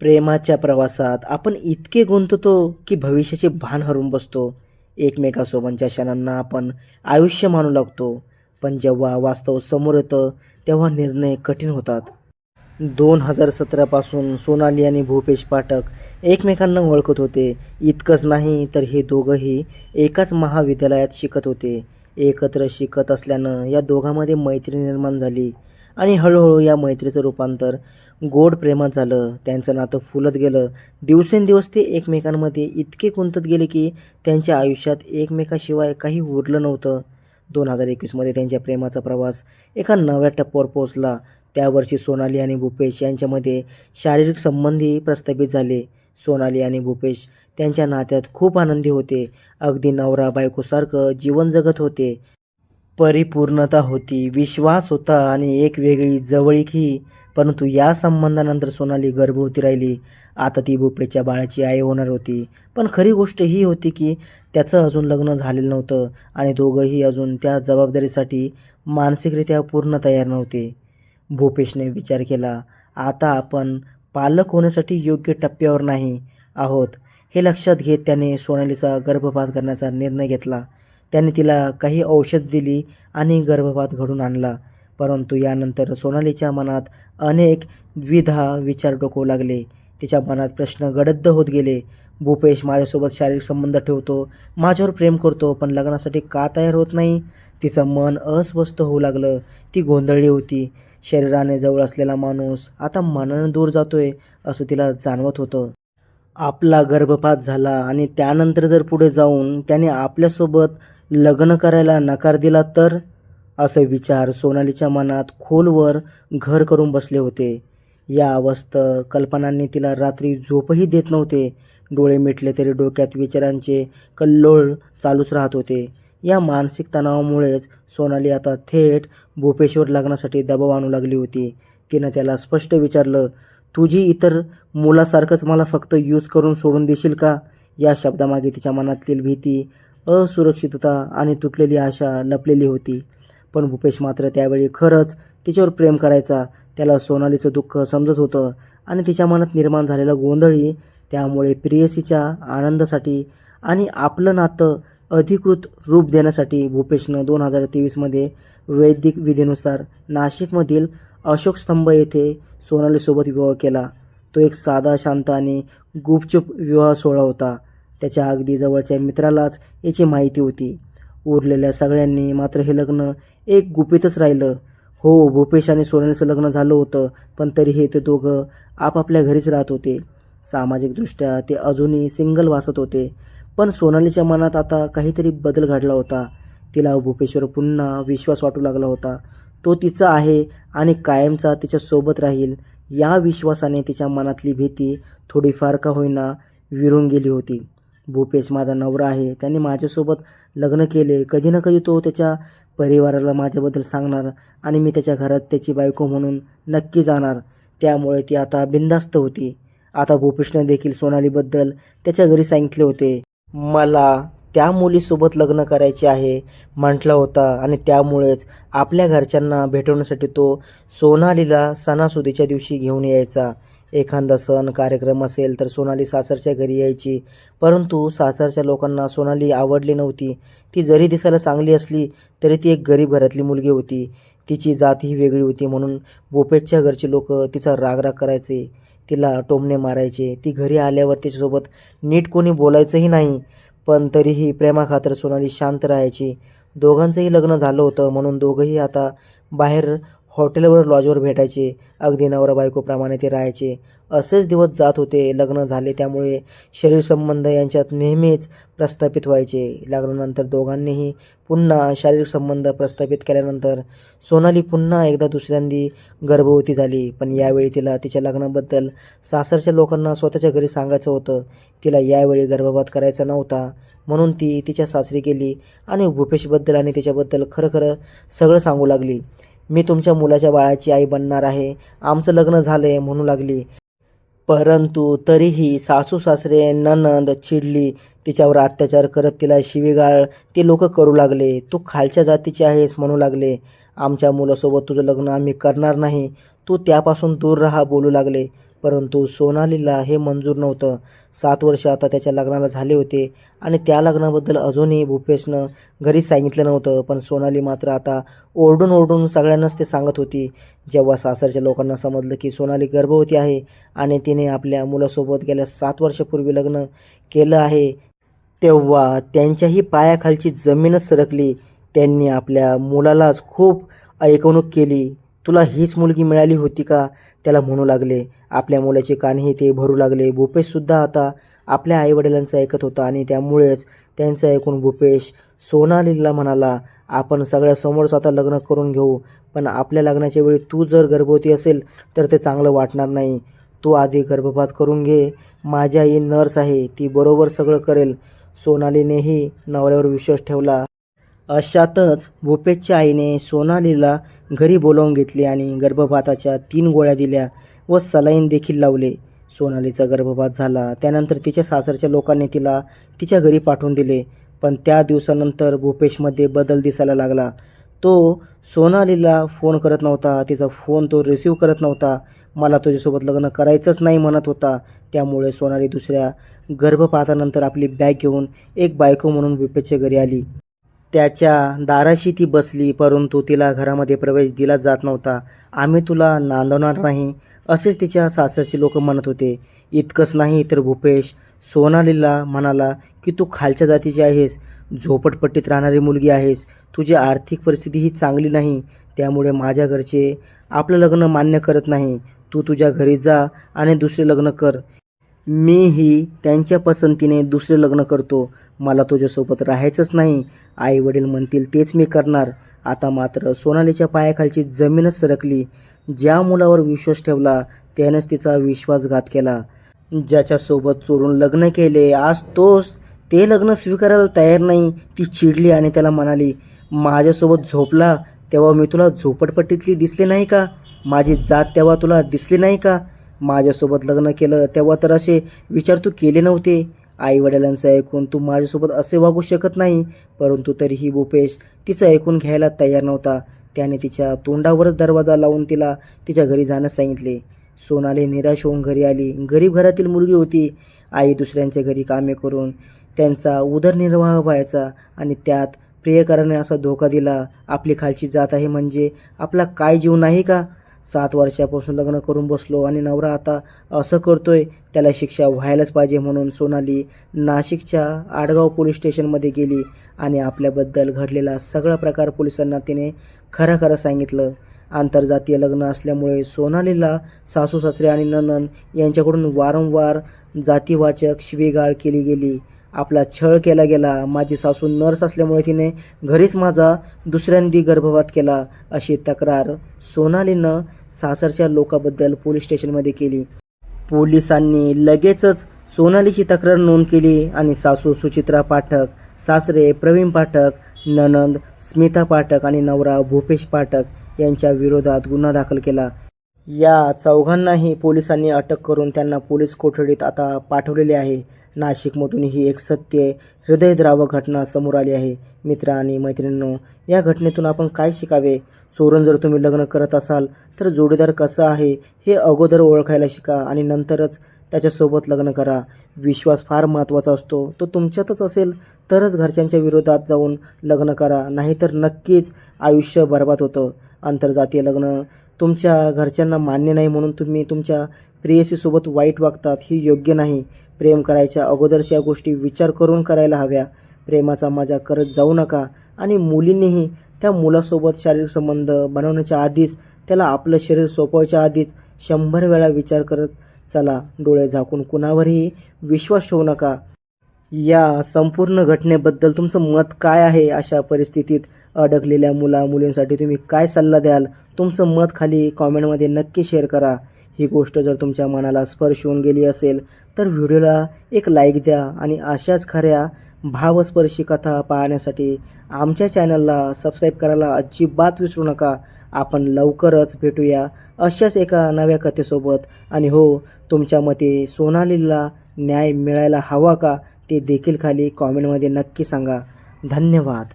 प्रेमाच्या प्रवासात आपण इतके गुंततो की भविष्याचे भान हरून बसतो. एकमेकासोबतच्या क्षणांना आपण आयुष्य मानू लागतो. पण जेव्हा वास्तव समोर येतं तेव्हा निर्णय कठीण होतात. दोन हजार सतरापासून सोनाली आणि भूपेश पाठक एकमेकांना ओळखत होते. इतकंच नाही तर हे दोघंही एकाच महाविद्यालयात शिकत होते. एकत्र शिकत असल्यानं या दोघांमध्ये मैत्री निर्माण झाली. आणि हळूहळू या मैत्रीचं रूपांतर गोड प्रेमात झालं. त्यांचं नातं फुलत गेलं. दिवसेंदिवस ते एकमेकांमध्ये इतके गुंतत गेले की त्यांच्या आयुष्यात एकमेकाशिवाय काही उरलं नव्हतं. दोन हजार एकवीसमध्ये त्यांच्या प्रेमाचा प्रवास एका नव्या टप्प्यावर पोहोचला. त्यावर्षी सोनाली आणि भूपेश यांच्यामध्ये शारीरिक संबंधही प्रस्थापित झाले. सोनाली आणि भूपेश त्यांच्या नात्यात खूप आनंदी होते. अगदी नवरा बायकोसारखं जीवन जगत होते. परिपूर्णता होती विश्वास होता आणि एक वेगळी जवळीकही परंतु या संबंधानंतर सोनाली गर्भवती राहिली. आता ती भूपेच्या बाळाची आई होणार होती. पण खरी गोष्ट ही होती की त्याचं अजून लग्न झालेलं नव्हतं आणि दोघंही अजून त्या जबाबदारीसाठी मानसिकरित्या पूर्ण तयार नव्हते. भूपेशने विचार केला आता आपण पालक होण्यासाठी योग्य टप्प्यावर नाही आहोत. हे लक्षात घेत त्याने सोनालीचा गर्भपात करण्याचा निर्णय घेतला. त्याने तिला काही औषध दिली आणि गर्भपात घडून आणला. परंतु यानंतर सोनालीच्या मनात अनेक द्विधा विचार डोकू लागले. तिच्या मनात प्रश्न गडद्द होत गेले. भूपेश माझ्यासोबत शारीरिक संबंध ठेवतो माझ्यावर प्रेम करतो पण लग्नासाठी का तयार होत नाही? तिचं मन अस्वस्थ होऊ लागलं. ती गोंधळली होती. शरीराने जवळ असलेला माणूस आता मनाने दूर जातोय असं तिला जाणवत होतं. आपला गर्भपात झाला आणि त्यानंतर जर पुढे जाऊन त्याने आपल्यासोबत लग्न करायला नकार दिला तर? असे विचार सोनालीच्या मनात खोलवर घर करून बसले होते. या अवस्थ कल्पनांनी तिला रात्री झोपही देत नव्हते. डोळे मिटले तरी डोक्यात विचारांचे कल्लोळ चालूच राहत होते. या मानसिक तणावामुळेच सोनाली आता थेट भूपेश्वर लग्नासाठी दबाव आणू लागली होती. तिनं त्याला स्पष्ट विचारलं तुझी इतर मुलासारखंच मला फक्त यूज करून सोडून देशील का? या शब्दामागे तिच्या मनातील भीती असुरक्षितता आणि तुटलेली आशा लपलेली होती. पण भूपेश मात्र त्यावेळी खरंच तिच्यावर प्रेम करायचा. त्याला सोनालीचं दुःख समजत होतं आणि तिच्या मनात निर्माण झालेला गोंधळही त्यामुळे प्रियसीच्या आनंदासाठी आणि आपलं नातं अधिकृत रूप देण्यासाठी भूपेशनं दोन हजार तेवीसमध्ये वैदिक विधीनुसार नाशिकमधील अशोक स्तंभ येथे सोनालीसोबत विवाह केला. तो एक साधा शांत आणि गुपचूप विवाह सोहळा होता. त्याच्या अगदी जवळच्या मित्रालाच याची माहिती होती. उरलेल्या सगळ्यांनी मात्र हे लग्न एक गुपितच राहिलं. हो भूपेश आणि सोनालीचं लग्न झालं होतं पण तरीही ते दोघं आपापल्या घरीच राहत होते. सामाजिकदृष्ट्या ते अजूनही सिंगल वासत होते पण सोनालीच्या मनात आता काहीतरी बदल घडला होता. तिला भूपेशवर पुन्हा विश्वास वाटू लागला होता. तो तिचा आहे आणि कायमचा तिच्यासोबत राहील. या विश्वासाने तिच्या मनातली भीती थोडीफार का होईना विरून गेली होती. भूपेश माझा नवरा आहे. त्याने माझ्यासोबत लग्न केले. कधी ना कधी तो त्याच्या परिवाराला माझ्याबद्दल सांगणार आणि मी त्याच्या घरात त्याची बायको म्हणून नक्की जाणार. त्यामुळे ती आता बिंदास्त होती. आता भूपेशने देखील सोनालीबद्दल त्याच्या घरी सांगितले होते. मला त्या मुलीसोबत लग्न करायचे आहे म्हटला होता आणि त्यामुळेच आपल्या घरच्यांना भेटवण्यासाठी तो सोनालीला सणासुदीच्या दिवशी घेऊन यायचा. एखादा सण कार्यक्रम असेल तर सोनाली सासरच्या घरी यायची. परंतु सासरच्या लोकांना सोनाली आवडली नव्हती. ती जरी दिसायला चांगली असली तरी ती एक गरीब घरातली मुलगी होती. तिची जात ही वेगळी होती म्हणून बोपेच्या घरचे लोक तिचा रागराग करायचे. तिला टोमणे मारायचे. ती घरी आल्यावर तिच्यासोबत नीट कोणी बोलायचंही नाही. पण तरीही प्रेमाखातर सोनाली शांत राहायची. दोघांचंही लग्न झालं होतं म्हणून दोघंही आता बाहेर हॉटेलवर लॉजवर भेटायचे. अगदी नवरा बायकोप्रमाणे ते राहायचे. असेच दिवस जात होते. लग्न झाले त्यामुळे शरीर संबंध यांच्यात नेहमीच प्रस्थापित व्हायचे. लग्नानंतर दोघांनीही पुन्हा शारीरिक संबंध प्रस्थापित केल्यानंतर सोनाली पुन्हा एकदा दुसऱ्यांदी गर्भवती झाली. पण यावेळी तिला तिच्या लग्नाबद्दल सासरच्या लोकांना स्वतःच्या घरी सांगायचं होतं. तिला यावेळी गर्भपात करायचा नव्हता. म्हणून ती तिच्या सासरी गेली आणि भूपेशबद्दल आणि तिच्याबद्दल खरं खरं सगळं सांगू लागली. मी तुमच्या मुलाच्या बाळाची आई बनणार आहे. आमचं लग्न झालं आहे म्हणू लागली. परंतु तरीही सासू सासरे ननंद चिडली. तिच्यावर अत्याचार करत तिला शिवीगाळ ते लोक करू लागले. तू खालच्या जातीची आहेस म्हणू लागले. आमच्या मुलासोबत तुझं लग्न आम्ही करणार नाही. तू त्यापासून दूर राहा बोलू लागले. परंतु सोनालीला हे मंजूर नव्हतं. सात वर्ष आता त्याच्या लग्नाला झाले होते आणि त्या लग्नाबद्दल अजूनही भूपेशनं घरी सांगितलं नव्हतं पण सोनाली मात्र आता ओरडून ओरडून सगळ्यांनाच ते सांगत होती. जेव्हा सासरच्या लोकांना समजलं की सोनाली गर्भवती आहे आणि तिने आपल्या मुलासोबत गेल्या सात वर्षापूर्वी लग्न केलं आहे तेव्हा त्यांच्याही पायाखालची जमीनच सरकली. त्यांनी आपल्या मुलालाच खूप ऐकवणूक केली. तुला हीच मुलगी मिळाली होती का? त्याला म्हणू लागले. आपल्या मुलाचे कानही ते भरू लागले. भूपेशसुद्धा आता आपल्या आईवडिलांचं ऐकत होता आणि त्यामुळेच त्यांचं ऐकून भूपेश सोनालीला म्हणाला आपण सगळ्यासमोरच आता लग्न करून घेऊ पण आपल्या लग्नाच्या वेळी तू जर गर्भवती असेल तर ते चांगलं वाटणार नाही. तू आधी गर्भपात करून घे. माझी आई नर्स आहे. ती बरोबर सगळं करेल. सोनालीनेही नवऱ्यावर विश्वास ठेवला. अशातच भूपेशच्या आईने सोनालीला घरी बोलावून घेतले आणि गर्भपाताच्या तीन गोळ्या दिल्या व सलाईन देखील लावले. सोनालीचा गर्भपात झाला. त्यानंतर तिच्या सासरच्या लोकांनी तिला तिच्या घरी पाठवून दिले. पण त्या दिवसानंतर भूपेशमध्ये बदल दिसायला लागला. तो सोनालीला फोन करत नव्हता. तिचा फोन तो रिसीव करत नव्हता. मला तुझ्यासोबत लग्न करायचंच नाही म्हणत होता. त्यामुळे सोनाली दुसऱ्या गर्भपातानंतर आपली बॅग घेऊन एक बायको म्हणून भूपेशच्या घरी आली. त्याच्या दाराशी ती बसली परंतु तिला घरामध्ये प्रवेश दिला जात नव्हता. आम्ही तुला नांदवणार नाही असेच तिच्या सासरचे लोक म्हणत होते. इतकंच नाही तर भूपेश सोनालीला म्हणाला की तू खालच्या जातीची आहेस झोपटपट्टीत राहणारी मुलगी आहेस. तुझी आर्थिक परिस्थिती ही चांगली नाही त्यामुळे माझ्या घरचे आपलं लग्न मान्य करत नाही. तू तुझ्या घरी जा आणि दुसरे लग्न कर. मीही त्यांच्या पसंतीने दुसरे लग्न करतो. मला तुझ्यासोबत राहायचंच नाही. आई वडील म्हणतील तेच मी करणार. आता मात्र सोनालीच्या पायाखालची जमीनच सरकली. ज्या मुलावर विश्वास ठेवला त्यानेच तिचा विश्वासघात केला. ज्याच्यासोबत चोरून लग्न केले आज तोच ते लग्न स्वीकारायला तयार नाही. ती चिडली आणि त्याला म्हणाली माझ्यासोबत झोपला तेव्हा मी तुला झोपडपट्टीतली दिसले नाही का? माझी जात तेव्हा तुला दिसली नाही का? माझ्यासोबत लग्न केलं तेव्हा तर असे विचार तू केले नव्हते. आईवडिलांचं ऐकून तू माझ्यासोबत असे वागू शकत नाही परंतु तरीही भूपेश तिचं ऐकून घ्यायला तयार नव्हता. त्याने तिच्या तोंडावरच दरवाजा लावून तिला तिच्या घरी जाण्यास सांगितले. सोनाली निराश होऊन घरी आली. गरीब घरातील मुलगी होती. आई दुसऱ्यांच्या घरी कामे करून त्यांचा उदरनिर्वाह व्हायचा आणि त्यात प्रियकराने असा धोका दिला आपली खालची जात आहे म्हणजे आपला काय जीव नाही का? सात वर्षापासून लग्न करून बसलो आणि नवरा आता असं करतोय त्याला शिक्षा व्हायलाच पाहिजे म्हणून सोनाली नाशिकच्या आडगाव पोलीस स्टेशनमध्ये गेली आणि आपल्याबद्दल घडलेला सगळा प्रकार पोलिसांना तिने खरं खरं सांगितलं. आंतरजातीय लग्न असल्यामुळे सोनालीला सासू सासरे आणि ननन यांच्याकडून वारंवार जातीवाचक शिवीगाळ केली गेली. आपला छळ केला गेला. माझी सासू नर्स असल्यामुळे तिने घरीच माझा दुसऱ्यांदी गर्भपात केला अशी तक्रार सोनालीनं सासरच्या लोकाबद्दल पोलीस स्टेशनमध्ये केली. पोलिसांनी लगेचच सोनालीची तक्रार नोंद केली आणि सासू सुचित्रा पाठक सासरे प्रवीण पाठक ननंद स्मिता पाठक आणि नवरा भूपेश पाठक यांच्या विरोधात गुन्हा दाखल केला. या चौघांनाही पोलिसांनी अटक करून त्यांना पोलीस कोठडीत आता पाठवलेले आहे. नाशिकमधून ही एक सत्य हृदयद्रावक घटना समोर आली आहे. मित्र आणि मैत्रिणींनो या घटनेतून आपण काय शिकावे? चोरून जर तुम्ही लग्न करत असाल तर जोडीदार कसा आहे हे अगोदर ओळखायला शिका आणि नंतरच त्याच्यासोबत लग्न करा. विश्वास फार महत्त्वाचा असतो. तो तुमच्यातच असेल तरच घरच्यांच्या विरोधात जाऊन लग्न करा. नाहीतर नक्कीच आयुष्य बर्बाद होतं. आंतरजातीय लग्न तुमच्या घरच्यांना मान्य नाही म्हणून तुम्ही तुमच्या प्रेयसीसोबत वाईट वागतात ही योग्य नाही. प्रेम करायच्या अगोदरच्या गोष्टी विचार करून करायला हव्या. प्रेमाचा मजा करत जाऊ नका आणि मुलींनीही त्या मुलासोबत शारीरिक संबंध बनवण्याच्या आधीच त्याला आपलं शरीर सोपवायच्या आधीच शंभर वेळा विचार करत चला. डोळे झाकून कुणावरही विश्वास ठेवू नका. या संपूर्ण घटनेबद्दल तुमचं मत काय आहे अशा परिस्थितीत अडकलेल्या मुला मुलींसाठी तुम्ही काय सल्ला द्याल? तुमचं मत खाली कॉमेंटमध्ये नक्की शेअर करा. ही गोष्ट जर तुमच्या मनाला स्पर्श होऊन गेली असेल तर व्हिडिओला एक लाईक द्या आणि अशाच खऱ्या भावस्पर्शी कथा पाहण्यासाठी आमच्या चॅनलला सबस्क्राईब करायला अजिबात विसरू नका. आपण लवकरच भेटूया अशाच एका नव्या कथेसोबत. आणि हो तुमच्या मते सोनालीला न्याय मिळायला हवा का? ते देखील खाली कॉमेंटमध्ये नक्की सांगा. धन्यवाद.